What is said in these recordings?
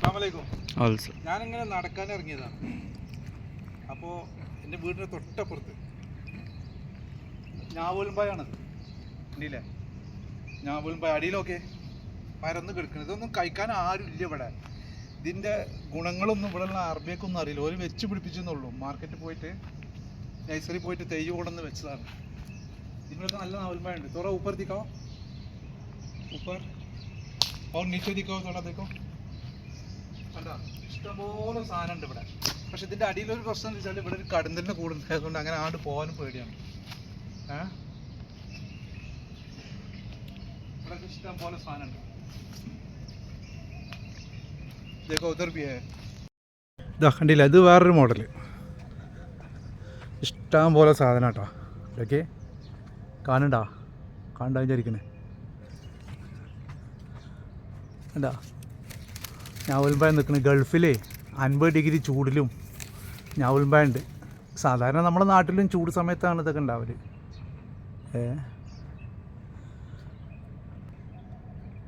അസ്സലാമലൈക്കും ഓൾസോ ഞാനിങ്ങനെ നടക്കാൻ ഇറങ്ങിയതാണ് അപ്പോൾ എൻ്റെ വീടിൻ്റെ തൊട്ടപ്പുറത്ത് ഞാവൂൽമ്പായാണത് ഉണ്ടല്ലേ ഞാവൂൽമ്പായ അടിയിലൊക്കെ പരന്ന് കിടക്കുന്നത് ഇതൊന്നും കഴിക്കാൻ ആരും ഇല്ല ഇവിടെ ഇതിൻ്റെ ഗുണങ്ങളൊന്നും ഇവിടെ ഉള്ള അറബിയൊക്കൊന്നും അറിയില്ല ഒരു വെച്ച് പിടിപ്പിച്ചെന്നുള്ളൂ മാർക്കറ്റിൽ പോയിട്ട് നഴ്സറി പോയിട്ട് തൈ കൊണ്ടുവന്ന് വെച്ചതാണ് ഇതിനൊക്കെ നല്ല നാവൽമ്പായ ഉണ്ട് തുറ ऊपर दिखाओ ऊपर और नीचे दिखाओ थोड़ा देखो കണ്ടോ ഇഷ്ടംപോലെ സാധനമുണ്ട് ഇവിടെ. പക്ഷെ ഇതിന്റെ അടിയിലൊരു പ്രശ്നം എന്ന് വെച്ചാൽ ഇവിടെ ഒരു കടുന്നലിന്റെ കൂടെ ഉണ്ടായതുകൊണ്ട് അങ്ങനെ ആണ്ട് പോകാനും പേടിയാണ്. ഏഹ് ഇവിടെ കണ്ടില്ല? ഇത് വേറൊരു മോഡൽ ഇഷ്ടം പോലെ സാധനം കേട്ടോ ഇതൊക്കെ കാണണ്ട? കാണണ്ട വിചാരിക്കണേ എന്താ ഞാവൽമ്പായ നിൽക്കുന്നത് ഗൾഫിലെ അൻപത് ഡിഗ്രി ചൂടിലും ഞാവൽമ്പായ ഉണ്ട് സാധാരണ നമ്മുടെ നാട്ടിലും ചൂട് സമയത്താണ് ഇതൊക്കെ ഉണ്ടാവൽ.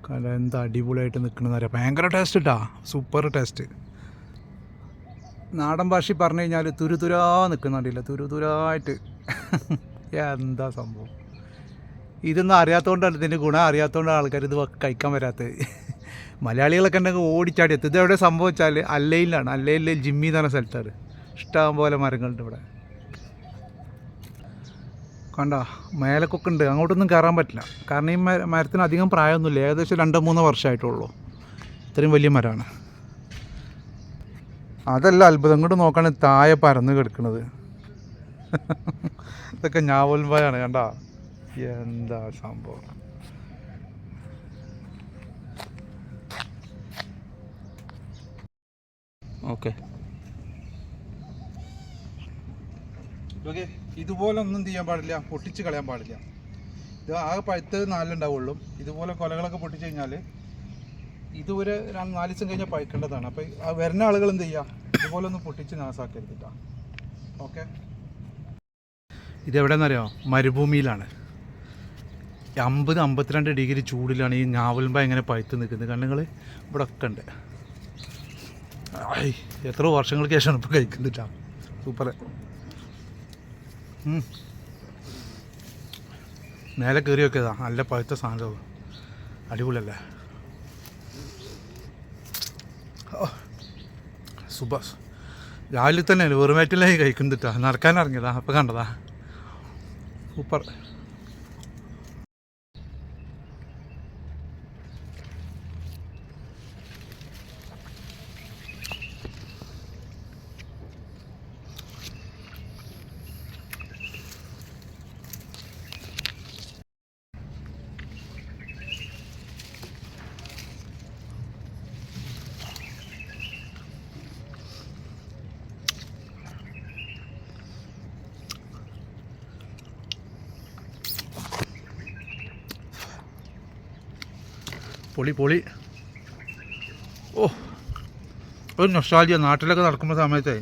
കല എന്താ അടിപൊളിയായിട്ട് നിൽക്കണമെന്ന് അറിയാം. ഭയങ്കര ടേസ്റ്റ് ഇട്ടാ സൂപ്പർ ടേസ്റ്റ് നാടൻ ഭാഷയിൽ പറഞ്ഞു കഴിഞ്ഞാൽ തുരുതുരാ നിൽക്കുന്നുണ്ടല്ല തുരുതുരായിട്ട് എന്താ സംഭവം? ഇതൊന്നും അറിയാത്തതുകൊണ്ടാണ് ഇതിന്റെ ഗുണം അറിയാത്തതുകൊണ്ടാണ് ആൾക്കാർ ഇത് കഴിക്കാൻ വരാത്തത്. മലയാളികളൊക്കെ ഉണ്ടെങ്കിൽ ഓടിച്ചാടി എത്തും. ഇത് എവിടെ സംഭവിച്ചാൽ അല്ലയിലാണ്. അല്ലയിൽ ജിമ്മി എന്ന് പറഞ്ഞ സ്ഥലത്താണ്. ഇഷ്ടം പോലെ മരങ്ങളുണ്ട് ഇവിടെ. കണ്ട? മേലക്കൊക്കെ ഉണ്ട്. അങ്ങോട്ടൊന്നും കയറാൻ പറ്റില്ല. കാരണം ഈ മരത്തിന് അധികം പ്രായമൊന്നുമില്ല. ഏകദേശം രണ്ടോ മൂന്നോ വർഷമായിട്ടുള്ളൂ. ഇത്രയും വലിയ മരമാണ്. അതല്ല അത്ഭുതം. കൊണ്ട് നോക്കാണ് താഴെ പരന്ന് കിടക്കുന്നത് ഇതൊക്കെ ഞാവോൽമ്പായാണ് കണ്ട? എന്താ സംഭവം? ഓക്കെ. ഓക്കെ ഇതുപോലെ ഒന്നും ചെയ്യാൻ പാടില്ല പൊട്ടിച്ച് കളയാൻ പാടില്ല. ഇത് ആകെ പഴുത്തത് നാലുണ്ടാവുള്ളൂ ഇതുപോലെ കൊലകളൊക്കെ പൊട്ടിച്ച് കഴിഞ്ഞാൽ ഇതുവരെ നാല് ദിവസം കഴിഞ്ഞാൽ പഴുക്കേണ്ടതാണ്. അപ്പോൾ ആ വരുന്ന ആളുകൾ എന്ത് ചെയ്യുക ഇതുപോലെ ഒന്ന് പൊട്ടിച്ച് നാസാക്കരുത് കേട്ടോ ഓക്കെ ഇതെവിടെയെന്നറിയോ മരുഭൂമിയിലാണ്. അമ്പത് അമ്പത്തിരണ്ട് ഡിഗ്രി ചൂടിലാണ് ഈ ഞാവൽമ്പ എങ്ങനെ പഴുത്ത് നിൽക്കുന്നത്. കണ്ണുങ്ങൾ ഇവിടെ ഒക്കെ ഉണ്ട്. ഐ, എത്രയോ വർഷങ്ങൾക്ക് ശേഷമാണ് ഇപ്പോൾ കഴിക്കുന്നിട്ടാ സൂപ്പർ മേലെ കയറി വെക്കിയതാ നല്ല പഴുത്ത സാധനം അടിപൊളിയല്ലേ? സൂപ്പർ രാവിലെ തന്നെ വെറുമേറ്റിലായി കഴിക്കുന്നിട്ടാ നടക്കാൻ ഇറങ്ങിയതാ. അപ്പം കണ്ടതാ. സൂപ്പർ. പൊളി പൊളി. ഓ ഒരു നൊസ്റ്റാലിയ നാട്ടിലൊക്കെ നടക്കുന്ന സമയത്തെ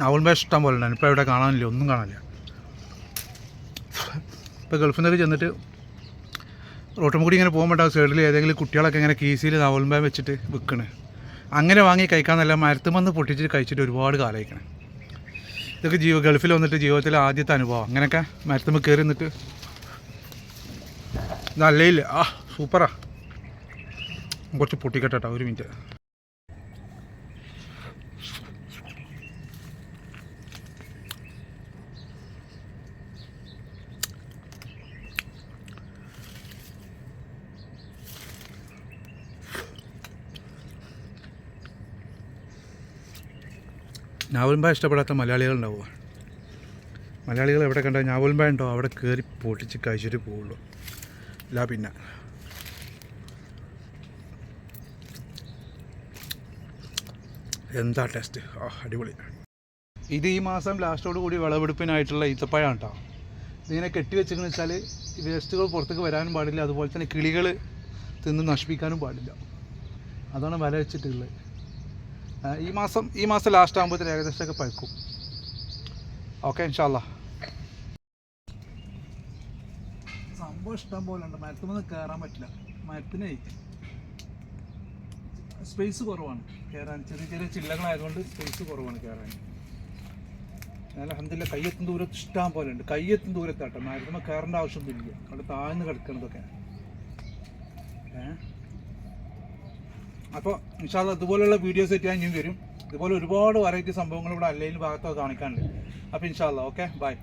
നവൽമേ ഇഷ്ടം പോലെ ഉണ്ടായിരുന്നു. ഇപ്പോൾ ഇവിടെ കാണാനില്ല ഒന്നും കാണാനില്ല. ഇപ്പോൾ ഗൾഫിൽ ചെന്നിട്ട് റോട്ടും കൂടി ഇങ്ങനെ പോകുമ്പോൾ സൈഡിൽ ഏതെങ്കിലും കുട്ടികളൊക്കെ ഇങ്ങനെ കീസിയിൽ നവൽമേ വെച്ചിട്ട് വിൽക്കണേ അങ്ങനെ വാങ്ങി കഴിക്കാമെന്നല്ല മരത്തുമെന്ന് പൊട്ടിച്ചിട്ട് കഴിച്ചിട്ട് ഒരുപാട് കാലമായിക്കണേ ഇതൊക്കെ ജീവ ഗൾഫിൽ വന്നിട്ട് ജീവിതത്തിലെ ആദ്യത്തെ അനുഭവം. അങ്ങനെയൊക്കെ മരത്തുമ്പോൾ കയറി നിന്നിട്ട് നല്ലയില്ല ആ സൂപ്പറാ. കുറച്ച് പൊട്ടിക്കട്ടെ കേട്ടോ ഒരു മിനിറ്റ്. ഞാവൽമ്പ ഇഷ്ടപ്പെടാത്ത മലയാളികളുണ്ടാവുക മലയാളികൾ എവിടെ കണ്ടാൽ ഞാവൽമ്പ ഉണ്ടോ? അവിടെ കയറി പൊട്ടിച്ച് കഴിച്ചിട്ട് പോവുള്ളൂ. ഇല്ല പിന്നെ. എന്താ ടേസ്റ്റ് ആ അടിപൊളി. ഇത് ഈ മാസം ലാസ്റ്റോട് കൂടി വിളവെടുപ്പിനായിട്ടുള്ള ഈത്തപ്പഴമാണ് കേട്ടോ ഇതിങ്ങനെ കെട്ടി വെച്ചെന്ന് വെച്ചാൽ വേസ്റ്റുകൾ പുറത്തേക്ക് വരാനും പാടില്ല. അതുപോലെ തന്നെ കിളികൾ തിന്ന് നശിപ്പിക്കാനും പാടില്ല. അതാണ് വില വെച്ചിട്ടുള്ളത്. ഈ മാസം ഈ മാസം ലാസ്റ്റ് ആകുമ്പോഴത്തേന് ഏകദേശമൊക്കെ പഴുക്കും. ഓക്കെ ഇൻഷാല്ല സംഭവം ഇഷ്ടം പോലെ ഉണ്ട്. മരത്തുമെന്ന് കയറാൻ പറ്റില്ല. മരത്തിനെ സ്പേസ് കുറവാണ് കയറാൻ ചെറിയ ചെറിയ ചില്ലകളായതുകൊണ്ട് സ്പേസ് കുറവാണ് കയറാൻ ഞാൻ അഹമ്മദില്ല കയ്യെത്തും ദൂരത്ത് ഇഷ്ടം പോലെ ഉണ്ട്. കയ്യെത്തും ദൂരത്താട്ടോ. മരത്തിന് കയറേണ്ട ആവശ്യമൊന്നുമില്ല അവിടെ താഴ്ന്ന് കിടക്കണതൊക്കെ. അപ്പോൾ ഇൻഷാല്ല അതുപോലെയുള്ള വീഡിയോസ് ആയിട്ട് ഞാൻ ഇനിയും വരും. ഇതുപോലെ ഒരുപാട് വെറൈറ്റി സംഭവങ്ങൾ ഇവിടെ അല്ലെങ്കിൽ ഭാഗത്തൊക്കെ കാണിക്കാനുണ്ട്. അപ്പോൾ ഇൻഷാല്ല ഓക്കെ ബൈ